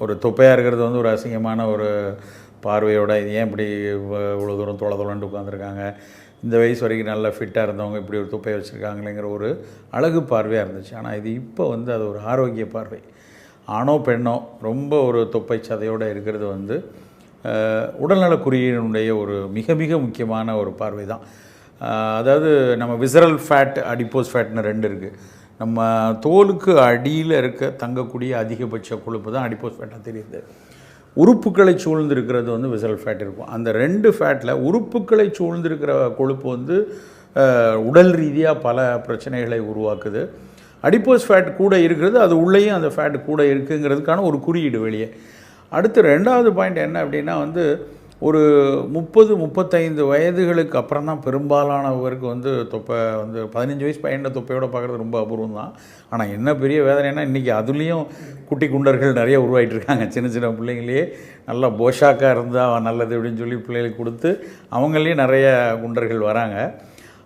ஒரு தொப்பையாக இருக்கிறது வந்து ஒரு அசிங்கமான ஒரு பார்வையோட இது ஏன் இப்படி இவ்வளோ தூரம் தொலை தொலைண்டு உட்காந்துருக்காங்க இந்த வயசு வரைக்கும் நல்லா ஃபிட்டாக இருந்தவங்க இப்படி ஒரு தொப்பையை வச்சுருக்காங்களேங்கிற ஒரு அழகு பார்வையாக இருந்துச்சு. ஆனால் இது இப்போ வந்து அது ஒரு ஆரோக்கிய பார்வை. ஆணோ பெண்ணோ ரொம்ப ஒரு தொப்பை சதையோடு இருக்கிறது வந்து அஹ், உடல்நலக் குறியீடுடைய ஒரு மிக மிக முக்கியமான ஒரு பார்வை தான் அதாவது நம்ம விசரல் ஃபேட் அடிப்போஸ் ஃபேட்னு ரெண்டு இருக்குது நம்ம தோலுக்கு அடியில் இருக்க தங்கக்கூடிய அதிகபட்ச கொழுப்பு தான் அடிப்போஸ் ஃபேட்டாக தெரியுது. உறுப்புகளை சூழ்ந்திருக்கிறது வந்து விசல் ஃபேட் இருக்கும். அந்த ரெண்டு ஃபேட்டில் உறுப்புகளை சூழ்ந்திருக்கிற கொழுப்பு வந்து உடல் ரீதியாக பல பிரச்சனைகளை உருவாக்குது. அடிப்போஸ் ஃபேட் கூட இருக்கிறது அது உள்ளேயும் அந்த ஃபேட் கூட இருக்குங்கிறதுக்கான ஒரு குறியீடு வெளியே. அடுத்து ரெண்டாவது பாயிண்ட் என்ன அப்படின்னா வந்து ஒரு முப்பது முப்பத்தைந்து வயதுகளுக்கு அப்புறம் தான் பெரும்பாலானவருக்கு வந்து தொப்பை வந்து பதினஞ்சு வயசு பையனை தொப்பையோட பார்க்குறது ரொம்ப அபூர்வம் தான் ஆனால் என்ன பெரிய வேதனைனா இன்றைக்கி அதுலேயும் குட்டி குண்டர்கள் நிறைய உருவாயிட்டு இருக்காங்க சின்ன சின்ன பிள்ளைங்களே நல்லா போஷாக்காக இருந்தால் நல்லது அப்படின்னு சொல்லி பிள்ளைகளுக்கு கொடுத்து அவங்களையும் நிறைய குண்டர்கள் வராங்க.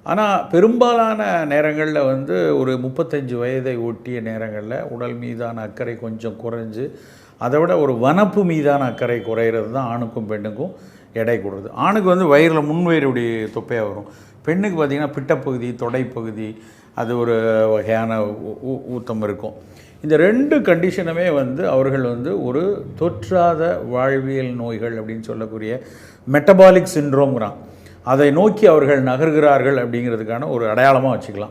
ஆனால் பெரும்பாலான நேரங்களில் வந்து ஒரு முப்பத்தஞ்சு வயதை ஒட்டிய நேரங்களில் உடல் மீதான அக்கறை கொஞ்சம் குறைஞ்சு அதை விட ஒரு வனப்பு மீதான அக்கறை குறையிறது தான் ஆணுக்கும் பெண்ணுக்கும் எடை கூடுறது. ஆணுக்கு வந்து வயிறில் முன்வயிறுடைய தொப்பையாக வரும். பெண்ணுக்கு பார்த்திங்கன்னா பிட்டப்பகுதி தொடைப்பகுதி அது ஒரு வகையான ஊ- ஊ- ஊத்தம் இருக்கும். இந்த ரெண்டு கண்டிஷனுமே வந்து அவர்கள் வந்து ஒரு தொற்றாத வாழ்வியல் நோய்கள் அப்படின்னு சொல்லக்கூடிய மெட்டபாலிக் சின்ரோம்ங்கிறான் அதை நோக்கி அவர்கள் நகர்கிறார்கள் அப்படிங்கிறதுக்கான ஒரு அடையாளமாக வச்சுக்கலாம்.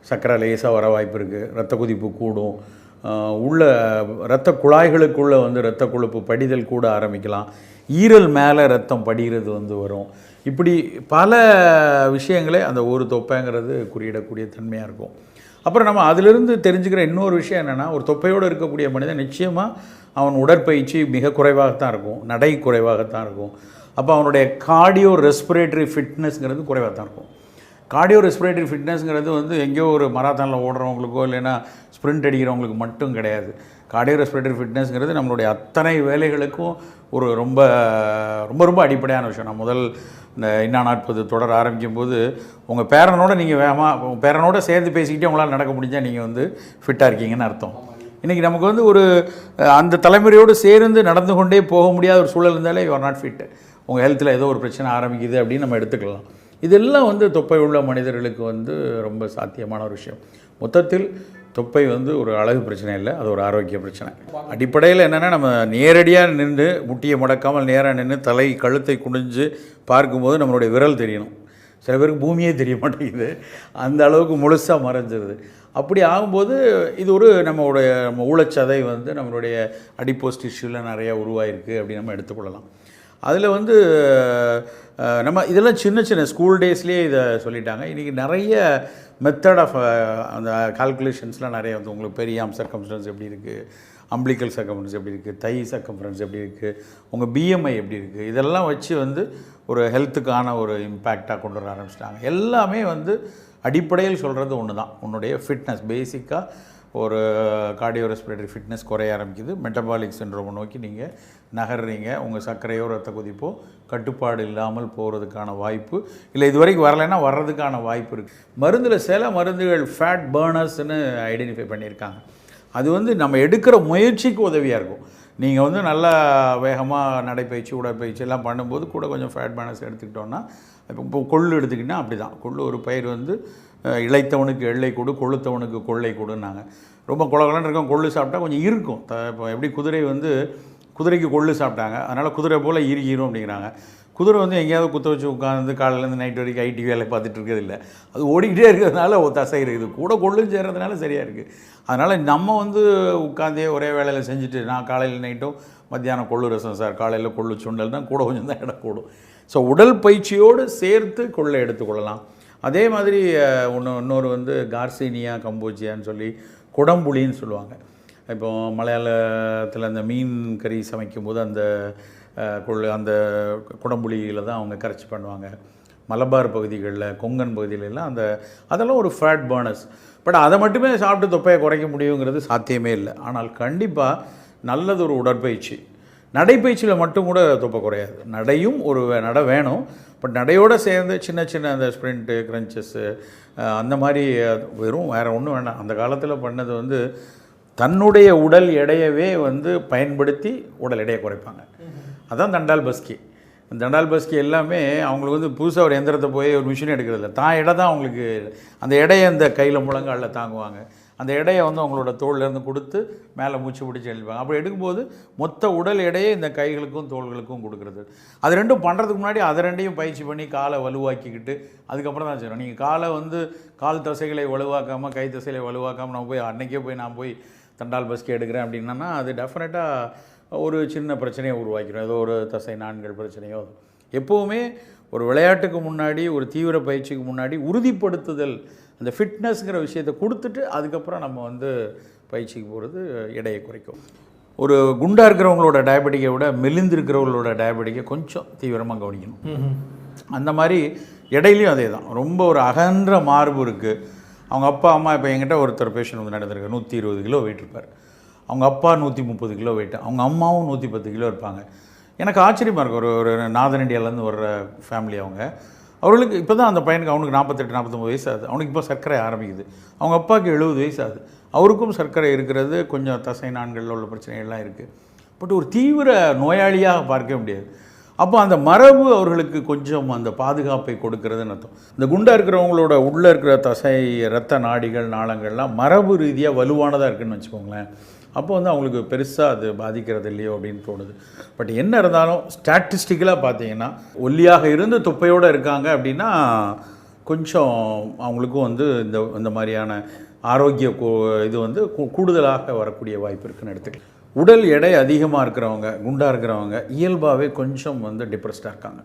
சர்க்கரை லேசாக வர வாய்ப்பு இருக்குது ரத்த கொதிப்பு கூடும். உள்ள இரத்த குழாய்களுக்குள்ளே வந்து இரத்த கொழுப்பு படிதல் கூட ஆரம்பிக்கலாம். ஈரல் மேலே ரத்தம் படிகிறது வந்து வரும். இப்படி பல விஷயங்களே அந்த ஒரு தொப்பைங்கிறது குறியிடக்கூடிய தன்மையாக இருக்கும். அப்புறம் நம்ம அதிலிருந்து தெரிஞ்சுக்கிற இன்னொரு விஷயம் என்னென்னா ஒரு தொப்பையோடு இருக்கக்கூடிய மனிதன் நிச்சயமாக அவன் உடற்பயிற்சி மிக குறைவாகத்தான் இருக்கும். நடை குறைவாகத்தான் இருக்கும். அப்போ அவனுடைய கார்டியோ ரெஸ்பிரேட்டரி ஃபிட்னஸ்ங்கிறது குறைவாக தான் இருக்கும். கார்டியோ ரெஸ்பிரேட்டரி ஃபிட்னஸ்ங்கிறது வந்து எங்கேயோ ஒரு மராத்தானில் ஓடுறவங்களுக்கோ இல்லைன்னா ஸ்ப்ரிண்ட் அடிக்கிறவங்களுக்கு மட்டும் கிடையாது. கார்டியோ ரெஸ்பிரேட்டரி ஃபிட்னஸ்ங்கிறது நம்மளுடைய அத்தனை வேலைகளுக்கும் ஒரு ரொம்ப ரொம்ப ரொம்ப அடிப்படையான விஷயம். நான் முதல் இந்த இன்னா நாற்பது தொடர் ஆரம்பிக்கும் போது உங்கள் பேரனோட நீங்கள் வேகமாக உங்கள் பேரனோட சேர்ந்து பேசிக்கிட்டே உங்களால் நடக்க முடிஞ்சால் நீங்கள் வந்து ஃபிட்டாக இருக்கீங்கன்னு அர்த்தம். இன்றைக்கி நமக்கு வந்து ஒரு அந்த தலைமுறையோடு சேர்ந்து நடந்து கொண்டே போக முடியாத ஒரு சூழல் இருந்தாலே யூஆர் நாட் ஃபிட் உங்கள் ஹெல்த்தில் ஏதோ ஒரு பிரச்சனை ஆரம்பிக்குது அப்படின்னு நம்ம எடுத்துக்கலாம். இதெல்லாம் வந்து தொப்பை உள்ள மனிதர்களுக்கு வந்து ரொம்ப சாத்தியமான ஒரு விஷயம். மொத்தத்தில் தொப்பை வந்து ஒரு அழகு பிரச்சனை இல்லை அது ஒரு ஆரோக்கிய பிரச்சனை. அடிப்படையில் என்னென்னா நம்ம நேரடியாக நின்று முட்டியை முடக்காமல் நேராக நின்று தலை கழுத்தை குனிஞ்சு பார்க்கும்போது நம்மளுடைய விரல் தெரியணும். சில பேருக்கு பூமியே தெரிய மாட்டேங்குது. அந்த அளவுக்கு முழுசாக மறைஞ்சிருது. அப்படி ஆகும்போது இது ஒரு நம்மளுடைய நம்ம ஊழச்சதை வந்து நம்மளுடைய அடிப்போஸ் டிஷ்யூவில் நிறையா உருவாயிருக்கு அப்படின்னு நம்ம எடுத்துக்கொள்ளலாம். அதில் வந்து நம்ம இதெல்லாம் சின்ன சின்ன ஸ்கூல் டேஸ்லேயே இதை சொல்லிட்டாங்க. இன்றைக்கி நிறைய மெத்தட் ஆஃப் அந்த கால்குலேஷன்ஸ்லாம் நிறைய வந்து உங்களுக்கு பெரியாம் சர்க்கம்ஸ்டன்ஸ் எப்படி இருக்குது அம்பிளிக்கல் சர்க்கம்ஃபரன்ஸ் எப்படி இருக்குது தை சர்க்கம்ஃபரன்ஸ் எப்படி இருக்குது உங்கள் பிஎம்ஐ எப்படி இருக்குது இதெல்லாம் வச்சு வந்து ஒரு ஹெல்த்துக்கான ஒரு இம்பேக்டாக கொண்டு வர ஆரம்பிச்சிட்டாங்க. எல்லாமே வந்து அடிப்படையில் சொல்கிறது ஒன்று தான் உன்னுடைய ஃபிட்னஸ் பேசிக்காக ஒரு கார்டியோ ரெஸ்பிரேட்டரி ஃபிட்னஸ் குறைய ஆரம்பிக்குது. மெட்டபாலிக் சின்ரோமை நோக்கி நீங்கள் நகர்றீங்க. உங்கள் சர்க்கரையோ ரத்த கொதிப்போ கட்டுப்பாடு இல்லாமல் போகிறதுக்கான வாய்ப்பு. இல்லை இது வரைக்கும் வரலைன்னா வர்றதுக்கான வாய்ப்பு இருக்குது மருந்தில் சில மருந்துகள் ஃபேட் பேர்னர்ஸ்னு ஐடென்டிஃபை பண்ணியிருக்காங்க. அது வந்து நம்ம எடுக்கிற முயற்சிக்கு உதவியாக இருக்கும். நீங்கள் வந்து நல்லா வேகமாக நடைப்பயிற்சி உடற்பயிற்சி எல்லாம் பண்ணும்போது கூட கொஞ்சம் ஃபேட் பேலன்ஸ் எடுத்துக்கிட்டோன்னா இப்போ இப்போ கொள்ளு எடுத்துக்கிட்டிங்கன்னா அப்படி தான் கொள்ளு ஒரு பயிர் வந்து இழைத்தவனுக்கு இளைத்தவனுக்கு எள்ளை கொடு கொளுத்தவனுக்கு கொள்ளை கொடுன்னாங்க. ரொம்ப குளகுலன்னு இருக்கும் கொள்ளு சாப்பிட்டா கொஞ்சம் இருக்கும். த இப்போ எப்படி குதிரை வந்து குதிரைக்கு கொள்ளு சாப்பிட்டாங்க. அதனால் குதிரை போல் ஈரிக்கிறோம் அப்படிங்கிறாங்க. குதிரை வந்து எங்கேயாவது குத்த வச்சு உட்காந்து காலையிலேருந்து நைட் வரைக்கும் ஐடி வேலை பார்த்துட்டு இருக்கிறது இல்லை. அது ஓடிக்கிட்டே இருக்கிறதுனால ஒரு தசை இருக்குது கூட கொள்ளும் சேர்றதுனால சரியாக இருக்குது அதனால் நம்ம வந்து உட்காந்தே ஒரே வேலையில் செஞ்சுட்டு நான் காலையில் நைட்டும் மத்தியானம் கொள்ளு ரசம் சார். காலையில் கொள்ளு சுண்டல்னா கூட கொஞ்சம் தான் இடம் கூடும். ஸோ உடல் பயிற்சியோடு சேர்த்து கொள்ளை எடுத்துக்கொள்ளலாம் அதே மாதிரி ஒன்று இன்னொரு வந்து கார்சீனியா கம்போஜியான்னு சொல்லி குடம்புளின்னு சொல்லுவாங்க. இப்போ மலையாளத்தில் அந்த மீன் கறி சமைக்கும்போது அந்த கொள்ளு அந்த குடம்புளியில் தான் அவங்க கரைச்சி பண்ணுவாங்க. மலபார் பகுதிகளில் கொங்கன் பகுதிகளெல்லாம் அந்த அதெல்லாம் ஒரு ஃபேட் பர்னஸ் பட் அதை மட்டுமே சாப்பிட்டு தொப்பையை குறைக்க முடியுங்கிறது சாத்தியமே இல்லை. ஆனால் கண்டிப்பாக நல்லது ஒரு உடற்பயிற்சி. நடைப்பயிற்சியில் மட்டும் கூட தொப்பை குறையாது. நடையும் ஒரு நட நடை வேணும். பட் நடையோடு சேர்ந்து சின்ன சின்ன அந்த ஸ்ப்ரிண்ட்டு க்ரன்ச்சஸ்ஸு அந்த மாதிரி வெறும் வேறு ஒன்றும் வேண்டாம். அந்த காலத்தில் பண்ணது வந்து தன்னுடைய உடல் எடையவே வந்து பயன்படுத்தி உடல் எடையை குறைப்பாங்க. அதான் தண்டால் பஸ்கி. தண்டால் பஸ்கி எல்லாமே அவங்களுக்கு வந்து புதுசாக ஒரு எந்திரத்தை போய் ஒரு மிஷின் எடுக்கிறதில்ல. தான் எடை தான் அவங்களுக்கு அந்த எடையை அந்த கையில் முழங்காலில் தாங்குவாங்க. அந்த எடையை வந்து அவங்களோட தோல்லேருந்து கொடுத்து மேலே மூச்சு பிடிச்சி எழுப்பாங்க அப்படி எடுக்கும்போது மொத்த உடல் எடையை இந்த கைகளுக்கும் தோள்களுக்கும் கொடுக்குறது. அது ரெண்டும் பண்ணுறதுக்கு முன்னாடி அதை ரெண்டையும் பயிற்சி பண்ணி காலை வலுவாக்கிக்கிட்டு அதுக்கப்புறம் தான் செய்யணும். நீங்கள் காலை வந்து கால் தசைகளை வலுவாக்காமல் கை தசைகளை வலுவாக்காமல் நம்ம போய் அன்றைக்கே போய் நான் போய் தண்டால் பஸ்கி எடுக்கிறேன் அப்படின்னா அது டெஃபினட்டாக ஒரு சின்ன பிரச்சனையை உருவாக்கிடும். ஏதோ ஒரு தசை நான்கள் பிரச்சனையோ. எப்போவுமே ஒரு விளையாட்டுக்கு முன்னாடி ஒரு தீவிர பயிற்சிக்கு முன்னாடி உறுதிப்படுத்துதல் அந்த ஃபிட்னஸ்ங்கிற விஷயத்தை கொடுத்துட்டு அதுக்கப்புறம் நம்ம வந்து பயிற்சிக்கு போகிறது எடையை குறைக்கும். ஒரு குண்டாக இருக்கிறவங்களோட டயபெட்டிக்கை விட மெலிந்திருக்கிறவங்களோட டயபெட்டிக்கை கொஞ்சம் தீவிரமாக கவனிக்கணும். அந்த மாதிரி இடையிலையும் அதே தான். ரொம்ப ஒரு அகன்ற மார்பு இருக்குது அவங்க அப்பா அம்மா இப்போ என்கிட்ட ஒருத்தர் பேஷண்ட் வந்து நடந்திருக்கு நூற்றி இருபது கிலோ வெயிட் இருப்பார். அவங்க அப்பா நூற்றி முப்பது கிலோ வெயிட் அவங்க அம்மாவும் நூற்றி பத்து கிலோ இருப்பாங்க. எனக்கு ஆச்சரியமாக இருக்கும் ஒரு ஒரு நாதன் இந்தியாவிலேருந்து வர்ற ஃபேமிலி அவங்க. அவர்களுக்கு இப்போ தான் அந்த பையனுக்கு அவனுக்கு நாற்பத்தெட்டு நாற்பத்தொம்பது வயசு ஆகுது. அவனுக்கு இப்போ சர்க்கரை ஆரம்பிக்குது. அவங்க அப்பாவுக்கு எழுபது வயசு ஆகுது. அவருக்கும் சர்க்கரை இருக்கிறது கொஞ்சம் தசை நான்களில் உள்ள பிரச்சனைகள்லாம் இருக்குது பட் ஒரு தீவிர நோயாளியாக பார்க்க முடியாது. அப்போ அந்த மரபு அவர்களுக்கு கொஞ்சம் அந்த பாதுகாப்பை கொடுக்கறதுன்னு அர்த்தம். இந்த குண்டாக இருக்கிறவங்களோட உள்ளே இருக்கிற தசை இரத்த நாடிகள் நாளங்கள்லாம் மரபு ரீதியாக வலுவானதாக இருக்குன்னு வச்சுக்கோங்களேன். அப்போ வந்து அவங்களுக்கு பெருசாக அது பாதிக்கிறது இல்லையோ அப்படின்னு தோணுது. பட் என்ன இருந்தாலும் ஸ்டாட்டிஸ்டிக்கலாக பார்த்தீங்கன்னா ஒல்லியாக இருந்து துப்பையோடு இருக்காங்க அப்படின்னா கொஞ்சம் அவங்களுக்கும் வந்து இந்த இந்த மாதிரியான ஆரோக்கிய இது வந்து கூடுதலாக வரக்கூடிய வாய்ப்பு இருக்குன்னு எடுத்துக்கலாம். உடல் எடை அதிகமாக இருக்கிறவங்க குண்டாக இருக்கிறவங்க இயல்பாகவே கொஞ்சம் வந்து டிப்ரெஸ்டாக இருக்காங்க.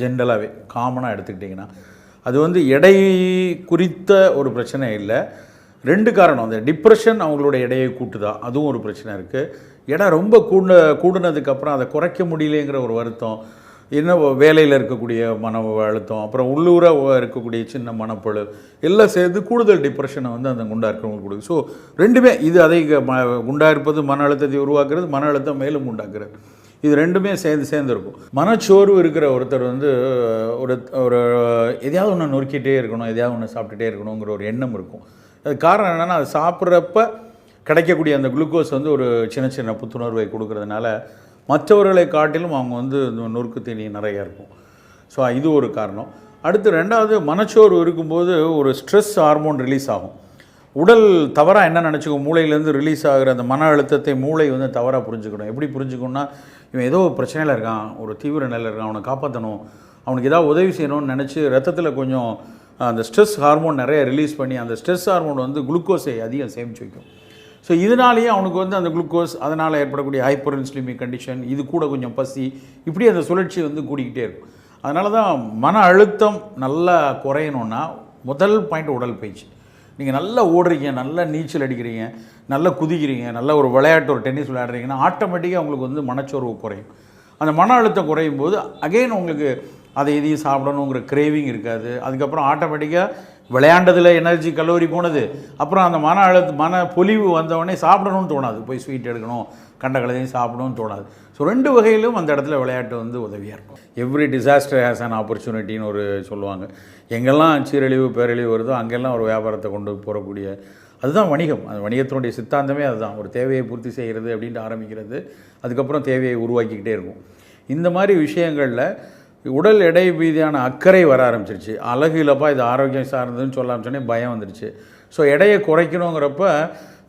ஜென்ரலாகவே காமனாக எடுத்துக்கிட்டிங்கன்னா அது வந்து எடை குறித்த ஒரு பிரச்சனை இல்லை. ரெண்டு காரணம். அந்த டிப்ரெஷன் அவங்களோட எடையை கூட்டுதா? அதுவும் ஒரு பிரச்சனை இருக்குது இடம் ரொம்ப கூட கூடுனதுக்கப்புறம் அதை குறைக்க முடியலங்கிற ஒரு வருத்தம். என்ன வேலையில் இருக்கக்கூடிய மன அழுத்தம் அப்புறம் உள்ளூராக இருக்கக்கூடிய சின்ன மனப்பழு எல்லாம் சேர்த்து கூடுதல் டிப்ரெஷனை வந்து அந்த குண்டாக இருக்கிறவங்களுக்கு கொடுக்கும் ஸோ ரெண்டுமே இது அதை ம இருப்பது மன அழுத்தத்தை உருவாக்குறது மன அழுத்தம் மேலும் உண்டாக்குறது. இது ரெண்டுமே சேர்ந்து சேர்ந்து இருக்கும். மனச்சோர்வு இருக்கிற ஒருத்தர் வந்து ஒரு ஒரு எதையாவது ஒன்று நொறுக்கிட்டே இருக்கணும் எதையாவது ஒன்று சாப்பிட்டுட்டே இருக்கணுங்கிற ஒரு எண்ணம் இருக்கும். அது காரணம் என்னென்னா அது சாப்பிட்றப்ப கிடைக்கக்கூடிய அந்த குளுக்கோஸ் வந்து ஒரு சின்ன சின்ன புத்துணர்வை கொடுக்கறதுனால மற்றவர்களை காட்டிலும் அவங்க வந்து இந்த நொறுக்கு தீனி நிறையா இருக்கும். ஸோ இது ஒரு காரணம். அடுத்து ரெண்டாவது மனச்சோர்வு இருக்கும்போது ஒரு ஸ்ட்ரெஸ் ஹார்மோன் ரிலீஸ் ஆகும். உடல் தவறாக என்ன நினச்சிக்கும் மூளையிலேருந்து ரிலீஸ் ஆகிற அந்த மன அழுத்தத்தை மூளை வந்து தவறாக புரிஞ்சுக்கணும். எப்படி புரிஞ்சுக்கணும்னா இவன் ஏதோ ஒரு பிரச்சனையில் இருக்கான் ஒரு தீவிர நிலையில் இருக்கான் அவனை காப்பாற்றணும் அவனுக்கு ஏதாவது உதவி செய்யணும்னு நினச்சி ரத்தத்தில் கொஞ்சம் அந்த ஸ்ட்ரெஸ் ஹார்மோன் நிறைய ரிலீஸ் பண்ணி அந்த ஸ்ட்ரெஸ் ஹார்மோன் வந்து குளுக்கோஸை அதிகம் சேமித்து வைக்கும். ஸோ இதனாலேயே அவனுக்கு வந்து அந்த குளுக்கோஸ் அதனால் ஏற்படக்கூடிய ஹைப்பர் இன்சுலிமிக் கண்டிஷன் இது கூட கொஞ்சம் பசி இப்படி அந்த சுழற்சி வந்து கூடிக்கிட்டே இருக்கும். அதனால தான் மன அழுத்தம் நல்லா குறையணும்னா முதல் பாயிண்ட் உடல் பயிற்சி. நீங்கள் நல்லா ஓடுறீங்க நல்லா நீச்சல் அடிக்கிறீங்க நல்லா குதிக்கிறீங்க நல்ல ஒரு விளையாட்டு ஒரு டென்னிஸ் விளையாடுறீங்கன்னா ஆட்டோமேட்டிக்காக உங்களுக்கு வந்து மனச்சோர்வு குறையும். அந்த மன அழுத்தம் குறையும் போது அகைன் உங்களுக்கு அதை இதையும் சாப்பிடணுங்கிற கிரேவிங் இருக்காது. அதுக்கப்புறம் ஆட்டோமேட்டிக்காக விளையாண்டதில் எனர்ஜி கலோரி போனது. அப்புறம் அந்த மன அழுத்த மன பொலிவு வந்தவொடனே சாப்பிடணும்னு தோணாது. போய் ஸ்வீட் எடுக்கணும் கண்ட கலதையும் சாப்பிடணும்னு தோணாது. ஸோ ரெண்டு வகையிலும் அந்த இடத்துல விளையாட்டு வந்து உதவியாக இருக்கும். எவ்ரி டிசாஸ்டர் ஹேஸ் அன் ஆப்பர்ச்சுனிட்டின்னு ஒரு சொல்லுவாங்க. எங்கெல்லாம் சீரழிவு பேரழிவு வருதோ அங்கெல்லாம் ஒரு வியாபாரத்தை கொண்டு போகக்கூடிய அதுதான் வணிகம். அந்த வணிகத்தினுடைய சித்தாந்தமே அதுதான். ஒரு தேவையை பூர்த்தி செய்கிறது அப்படின்ட்டு ஆரம்பிக்கிறது. அதுக்கப்புறம் தேவையை உருவாக்கிக்கிட்டே இருக்கும். இந்த மாதிரி விஷயங்களில் உடல் எடை மீதியான அக்கறை வர ஆரம்பிச்சிருச்சு. அழகு இல்லைப்பா இது ஆரோக்கியம் சார்ந்ததுன்னு சொல்ல ஆரம்பிச்சோன்னே பயம் வந்துருச்சு. ஸோ எடையை குறைக்கணுங்கிறப்ப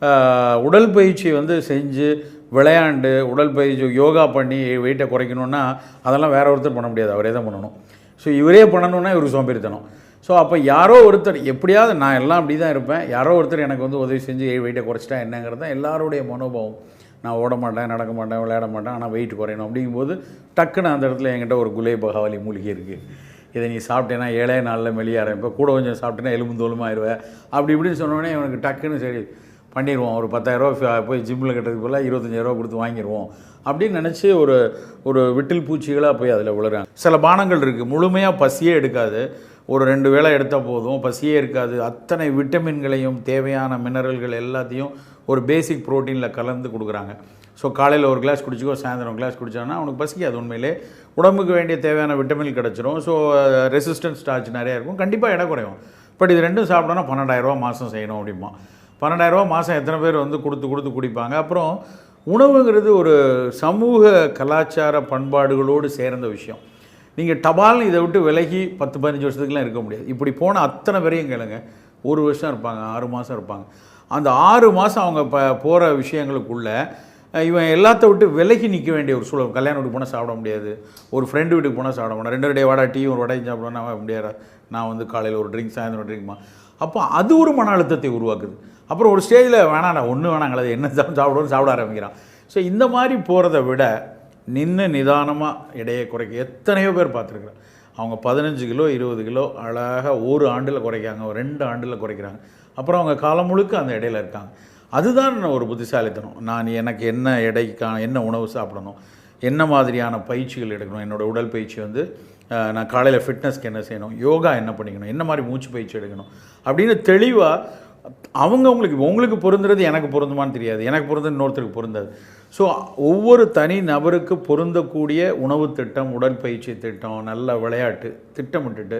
உடற்பயிற்சி உடல் பயிற்சி வந்து செஞ்சு விளையாண்டு உடல் பயிற்சி யோகா பண்ணி வெயிட்டை குறைக்கணுன்னா அதெல்லாம் வேற ஒருத்தர் பண்ண முடியாது. அவரே தான் பண்ணணும். ஸோ இவரே பண்ணணுன்னா இவருக்கு சோம்பேறித்தனம். ஸோ அப்போ யாரோ ஒருத்தர் எப்படியாவது நான் எல்லாம் அப்படி தான் இருப்பேன். யாரோ ஒருத்தர் எனக்கு வந்து உதவி செஞ்சு வெயிட்டை குறைச்சிட்டா என்னங்கிறது தான் எல்லாருடைய மனோபாவம். நான் ஓட மாட்டேன் நடக்க மாட்டேன் விளையாட மாட்டேன் ஆனால் வெயிட் குறையணும். அப்படிங்கும்போது டக்குன்னு அந்த இடத்துல என்கிட்ட ஒரு குலே பகாவலி மூலிகை இருக்குது இதை நீ சாப்பிட்டேன்னா ஏழே நாளில் மெலியாரேன் இப்போ கூட கொஞ்சம் சாப்பிட்டேன்னா எலும்பு தோலுமா ஆயிடுவேன் அப்படி இப்படின்னு சொன்னோடனே இவனுக்கு டக்குன்னு சரி பண்ணிடுவோம் ஒரு பத்தாயிரரூவா போய் ஜிம்மில் கட்டுறதுக்கு போல இருபத்தஞ்சாயிரரூவா கொடுத்து வாங்கிடுவோம் அப்படின்னு நினச்சி ஒரு ஒரு விட்டில் பூச்சிகளாக போய் அதில் விழுறாங்க. சில பானங்கள் இருக்குது முழுமையாக பசியே எடுக்காது. ஒரு ரெண்டு வேளை எடுத்தால் போதும். பசியே இருக்காது. அத்தனை விட்டமின்களையும் தேவையான மினரல்கள் எல்லாத்தையும் ஒரு பேசிக் ப்ரோட்டீனில் கலந்து கொடுக்குறாங்க. ஸோ காலையில் ஒரு கிளாஸ் குடிச்சிக்கோ சாயந்தரம் கிளாஸ் குடிச்சானா அவனுக்கு பசிக்காது உண்மையிலே. உடம்புக்கு வேண்டிய தேவையான விட்டமின் கிடச்சிரும். ஸோ ரெசிஸ்டன்ஸ் ஸ்டார்ச் நிறையா இருக்கும். கண்டிப்பாக இடம் குறையும். பட் இது ரெண்டும் சாப்பிட்டோன்னா பன்னெண்டாயிரரூவா மாதம் செய்யணும் அப்படிமா பன்னெண்டாயிரரூபா மாதம் எத்தனை பேர் வந்து கொடுத்து கொடுத்து குடிப்பாங்க? அப்புறம் உணவுங்கிறது ஒரு சமூக கலாச்சார பண்பாடுகளோடு சேர்ந்த விஷயம். நீங்கள் டபால்னு இதை விட்டு விலகி பத்து பதினஞ்சு வருஷத்துக்குலாம் இருக்க முடியாது. இப்படி போன அத்தனை பேரையும் கேளுங்க. ஒரு வருஷம் இருப்பாங்க ஆறு மாதம் இருப்பாங்க. அந்த ஆறு மாதம் அவங்க ப போகிற விஷயங்களுக்குள்ள இவன் எல்லாத்த விட்டு விலகி நிற்க வேண்டிய ஒரு சூழல். கல்யாணம் வீட்டுக்கு போனால் சாப்பிட முடியாது. ஒரு ஃப்ரெண்டு வீட்டுக்கு போனால் சாப்பிட முடியாது ரெண்டு டே வடை டீ ஒரு வடையும் சாப்பிடுவேன். முடியாது? நான் வந்து காலையில் ஒரு ட்ரிங்க் சாயந்தரம் ட்ரிங்க்மா அப்போ அது ஒரு மன அழுத்தத்தை உருவாக்குது. அப்புறம் ஒரு ஸ்டேஜில் வேணாண்ணா ஒன்று வேணாங்களே என்ன சாப்பிட சாப்பிட ஆரம்பிக்கிறான். ஸோ இந்த மாதிரி போகிறத விட நின்று நிதானமாக இடையை குறைக்க எத்தனையோ பேர் பார்த்துருக்குறேன் அவங்க பதினஞ்சு கிலோ இருபது கிலோ அழகாக ஒரு ஆண்டில் குறைக்காங்க ரெண்டு ஆண்டில் குறைக்கிறாங்க. அப்புறம் அவங்க காலம் முழுக்க அந்த இடையில இருக்காங்க. அதுதான் ஒரு புத்திசாலித்தனம். நான் எனக்கு என்ன எடைக்கான என்ன உணவு சாப்பிடணும் என்ன மாதிரியான பயிற்சிகள் எடுக்கணும் என்னோட உடல் பயிற்சி வந்து நான் காலையில் ஃபிட்னஸ்க்கு என்ன செய்யணும் யோகா என்ன பண்ணிக்கணும் என்ன மாதிரி மூச்சு பயிற்சி எடுக்கணும் அப்படின்னு தெளிவாக அவங்க உங்களுக்கு உங்களுக்கு பொருந்துறது எனக்கு பொருந்துமான்னு தெரியாது. எனக்கு பொருந்தது இன்னொருத்தருக்கு பொருந்தாது. ஸோ ஒவ்வொரு தனி நபருக்கு பொருந்தக்கூடிய உணவு திட்டம் உடற்பயிற்சி திட்டம் நல்ல விளையாட்டு திட்டமிட்டுட்டு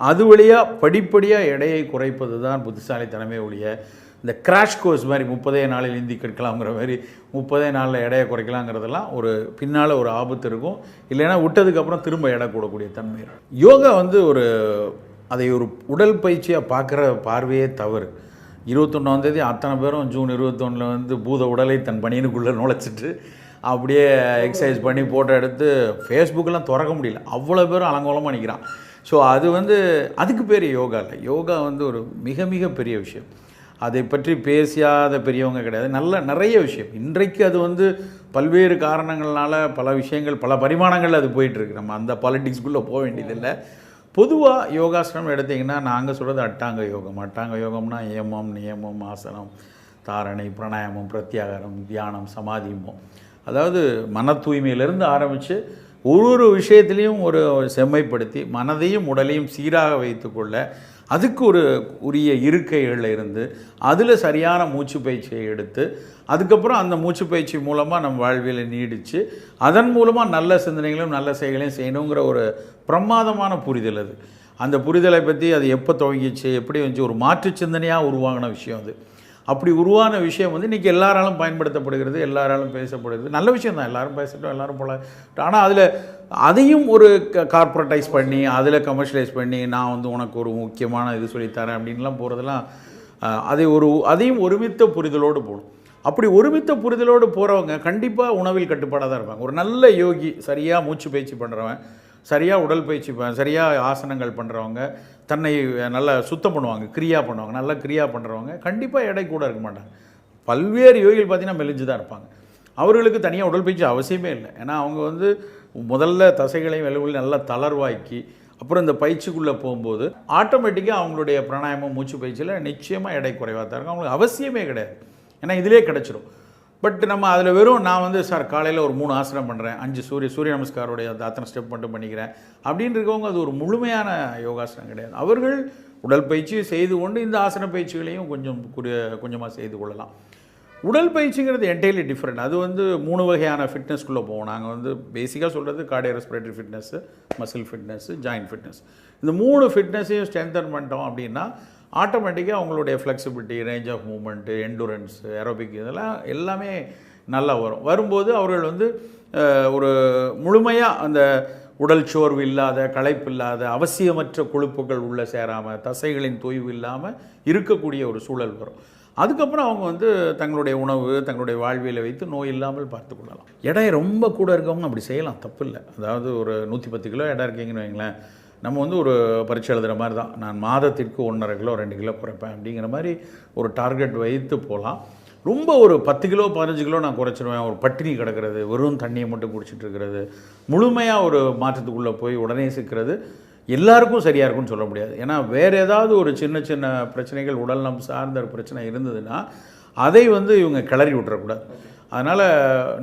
அது வழியாக படிப்படியாக எடையை குறைப்பது தான் புத்திசாலித்தனமே ஒழிய இந்த கிராஷ் கோர்ஸ் மாதிரி முப்பதே நாளில் இந்தி கற்கலாங்கிற மாதிரி முப்பதே நாளில் எடையை குறைக்கலாங்கிறதெல்லாம் ஒரு பின்னால் ஒரு ஆபத்து இருக்கும். இல்லைன்னா விட்டதுக்கப்புறம் திரும்ப எடை கூடக்கூடிய தன்மை இருக்கும். யோகா வந்து ஒரு அதை ஒரு உடல் பயிற்சியாக பார்க்குற பார்வையே தவறு. இருபத்தொன்னாந்தேதி அத்தனை பேரும் ஜூன் இருபத்தொன்னில் வந்து பூத உடலை தன் பணியனுக்குள்ளே நுழைச்சிட்டு அப்படியே எக்ஸசைஸ் பண்ணி ஃபோட்டோ எடுத்து ஃபேஸ்புக்கெலாம் திறக்க முடியல. அவ்வளோ பேரும் அலங்கோலமாக நிற்கிறான் ஸோ அது வந்து அதுக்கு பேர் யோகா இல்லை. யோகா வந்து ஒரு மிக மிக பெரிய விஷயம். அதை பற்றி பேசியாத பெரியவங்க கிடையாது. நல்ல நிறைய விஷயம். இன்றைக்கு அது வந்து பல்வேறு காரணங்கள்னால பல விஷயங்கள் பல பரிமாணங்கள் அது போயிட்டுருக்கு நம்ம அந்த பாலிட்டிக்ஸ்குள்ளே போக வேண்டியதில்லை. பொதுவாக யோகாசனம் எடுத்திங்கன்னா நாங்கள் சொல்கிறது அட்டாங்க யோகம். அட்டாங்க யோகம்னா ஏமம் நியமம் ஆசனம் தாரணை பிராணாயாமம் பிரத்யாகாரம் தியானம் சமாதிமம். அதாவது மன தூய்மையிலிருந்து ஆரம்பித்து ஒரு ஒரு விஷயத்துலேயும் ஒரு செம்மைப்படுத்தி மனதையும் உடலையும் சீராக வைத்துக்கொள்ள அதுக்கு ஒரு உரிய இருக்கைகளில் இருந்து அதில் சரியான மூச்சு பயிற்சியை எடுத்து அதுக்கப்புறம் அந்த மூச்சு பயிற்சி மூலமாக நம்ம வாழ்வியலை நீடித்து அதன் மூலமாக நல்ல சிந்தனைகளும் நல்ல செயல்களையும் செய்யணுங்கிற ஒரு பிரமாதமான புரிதல் அது. அந்த புரிதலை பற்றி அது எப்போ துவங்கிச்சு எப்படி வந்துச்சு ஒரு மாற்று சிந்தனையாக உருவாகின விஷயம் அது. அப்படி உருவான விஷயம் வந்து இன்றைக்கி எல்லாராலும் பயன்படுத்தப்படுகிறது எல்லாராலும் பேசப்படுகிறது. நல்ல விஷயம் தான் எல்லாரும் பேசட்டும் எல்லாரும் போல. ஆனால் அதில் அதையும் ஒரு கார்பரேட்டைஸ் பண்ணி அதில் கமர்ஷியலைஸ் பண்ணி நான் வந்து உனக்கு ஒரு முக்கியமான இது சொல்லித்தரேன் அப்படின்லாம் போகிறதெல்லாம் அதை ஒரு அதையும் ஒருமித்த புரிதலோடு போகணும் அப்படி ஒருமித்த புரிதலோடு போகிறவங்க கண்டிப்பாக உணவில் கட்டுப்பாடாக தான் இருப்பாங்க. ஒரு நல்ல யோகி சரியாக மூச்சு பயிற்சி பண்ணுறவன் சரியாக உடல் பயிற்சி சரியாக ஆசனங்கள் பண்ணுறவங்க தன்னை நல்லா சுத்தம் பண்ணுவாங்க கிரியா பண்ணுவாங்க நல்லா கிரியா பண்ணுறவங்க கண்டிப்பாக எடை கூட இருக்க மாட்டாங்க. பல்வேறு யோகிகள் பார்த்தீங்கன்னா மெலிஞ்சு தான் இருப்பாங்க. அவர்களுக்கு தனியாக உடற்பயிற்சி அவசியமே இல்லை. ஏன்னா அவங்க வந்து முதல்ல தசைகளையும் எலும்புகளையும் நல்லா தளர்வாக்கி அப்புறம் இந்த பயிற்சிக்குள்ளே போகும்போது ஆட்டோமேட்டிக்காக அவங்களுடைய பிராணாயமம் மூச்சு பயிற்சியில் நிச்சயமாக எடை குறைவாக தான் இருக்கும். அவங்களுக்கு அவசியமே கிடையாது. ஏன்னா இதிலே கிடச்சிரும். பட் நம்ம அதில் வெறும் நான் வந்து சார் காலையில் ஒரு மூணு ஆசனம் பண்ணுறேன் அஞ்சு சூரிய சூரிய நமஸ்காரோடைய அந்த அத்தனை ஸ்டெப் மட்டும் பண்ணிக்கிறேன். அப்படின்னு இருக்கவங்க அது ஒரு முழுமையான யோகாசனம் கிடையாது. அவர்கள் உடற்பயிற்சி செய்து கொண்டு இந்த ஆசன பயிற்சிகளையும் கொஞ்சம் குறி கொஞ்சமாக செய்து கொள்ளலாம். உடற்பயிற்சிங்கிறது என்டையர்லி டிஃப்ரெண்ட் அது வந்து மூணு வகையான ஃபிட்னஸ்க்குள்ளே போவோம். நாங்கள் வந்து பேசிக்காக சொல்கிறது cardio respiratory fitness muscle fitness joint fitness இந்த மூணு ஃபிட்னஸையும் ஸ்ட்ரென்தன் பண்ணிட்டோம் அப்படின்னா ஆட்டோமேட்டிக்காக அவங்களுடைய flexibility range of moment endurance aerobic இதெல்லாம் எல்லாமே நல்லா வரும். வரும்போது அவர்கள் வந்து ஒரு முழுமையாக அந்த உடல் சோர்வு இல்லாத களைப்பு இல்லாத அவசியமற்ற கொழுப்புகள் உள்ளே சேராமல் தசைகளின் தொய்வு இல்லாமல் இருக்கக்கூடிய ஒரு சூழல் வரும். அதுக்கப்புறம் அவங்க வந்து தங்களுடைய உணவு தங்களுடைய வாழ்வியலை வைத்து நோய் இல்லாமல் பார்த்து கொள்ளலாம். எடை ரொம்ப கூட இருக்கவங்க அப்படி செய்யலாம் தப்பு இல்லை அதாவது ஒரு நூற்றி பத்து கிலோ எடை இருக்கீங்கன்னு வைங்களேன். நம்ம வந்து ஒரு பரீட்சை எழுதுகிற மாதிரி தான். நான் மாதத்திற்கு ஒன்றரை கிலோ ரெண்டு கிலோ குறைப்பேன் அப்படிங்கிற மாதிரி ஒரு டார்கெட் வைத்து போகலாம். ரொம்ப ஒரு பத்து கிலோ பதினஞ்சு கிலோ நான் குறைச்சிருவேன். ஒரு பட்டினி கிடக்கிறது வெறும் தண்ணியை மட்டும் குடிச்சிட்டு இருக்கிறது முழுமையாக ஒரு மாற்றத்துக்குள்ளே போய் உடனே சிக்கிறது எல்லாருக்கும் சரியாக இருக்கும்னு சொல்ல முடியாது. ஏன்னா வேறு ஏதாவது ஒரு சின்ன சின்ன பிரச்சனைகள் உடல்நலம் சார்ந்த ஒரு பிரச்சனை இருந்ததுன்னா அதை வந்து இவங்க கிளறி விட்டுறக்கூடாது. அதனால்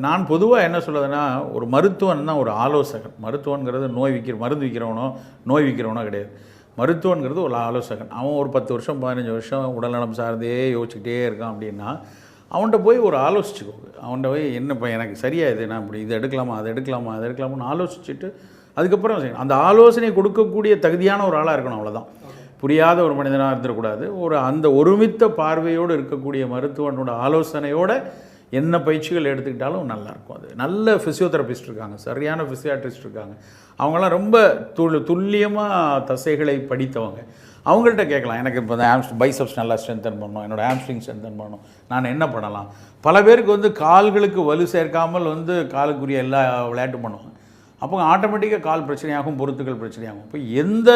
நான் பொதுவாக என்ன சொல்லுதுன்னா ஒரு மருத்துவன் தான் ஒரு ஆலோசகன். மருத்துவங்கிறது நோய் விற்கிற மருந்து விற்கிறவனோ நோய் விற்கிறவனோ கிடையாது. மருத்துவங்கிறது ஒரு ஆலோசகன். அவன் ஒரு பத்து வருஷம் பதினஞ்சு வருஷம் உடல்நலம் சார்ந்தே யோசிச்சுக்கிட்டே இருக்கான் அப்படின்னா அவன்கிட்ட போய் ஒரு ஆலோசிச்சுக்கோ. அவன்கிட்ட போய் என்னப்பா எனக்கு சரியாக இது நான் இப்படி இதை எடுக்கலாமா அதை எடுக்கலாமா அதை எடுக்கலாமான்னு ஆலோசிச்சுட்டு அதுக்கப்புறம் செய்யணும்? அந்த ஆலோசனை கொடுக்கக்கூடிய தகுதியான ஒரு ஆளாக இருக்கணும் அவ்வளோதான் புரியாத ஒரு மனிதனாக இருந்துடக்கூடாது. ஒரு அந்த ஒருமித்த பார்வையோடு இருக்கக்கூடிய மருத்துவனோட ஆலோசனையோட என்ன பயிற்சிகள் எடுத்துக்கிட்டாலும் நல்லாயிருக்கும் அது. நல்ல ஃபிசியோதெரபிஸ்ட் இருக்காங்க சரியான ஃபிசியாட்ரிஸ்ட் இருக்காங்க. அவங்களாம் ரொம்ப துள் துல்லியமாக தசைகளை படித்தவங்க. அவங்கள்ட்ட கேட்கலாம் எனக்கு இப்போ ஆம்ஸ் பைசப்ஸ் நல்லா ஸ்ட்ரென்தன் பண்ணணும் என்னோட ஆம்ஸ்ட்ரிங் ஸ்ட்ரென்தன் பண்ணணும் நான் என்ன பண்ணலாம்? பல பேருக்கு வந்து கால்களுக்கு வலு சேர்க்காமல் வந்து காலுக்குரிய எல்லா விளையாட்டும் பண்ணுவாங்க. அப்போ ஆட்டோமேட்டிக்காக கால் பிரச்சனையாகும் பொருத்துக்கள் பிரச்சனையாகும். இப்போ எந்த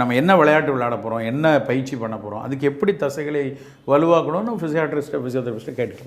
நம்ம என்ன விளையாட்டு விளையாட போகிறோம் என்ன பயிற்சி பண்ண போகிறோம் அதுக்கு எப்படி தசைகளை வலுவாக்கணும்னு ஃபிசியாட்ரிஸ்ட்டை ஃபிசியோதெரபிஸ்ட்டை கேட்டுக்கலாம்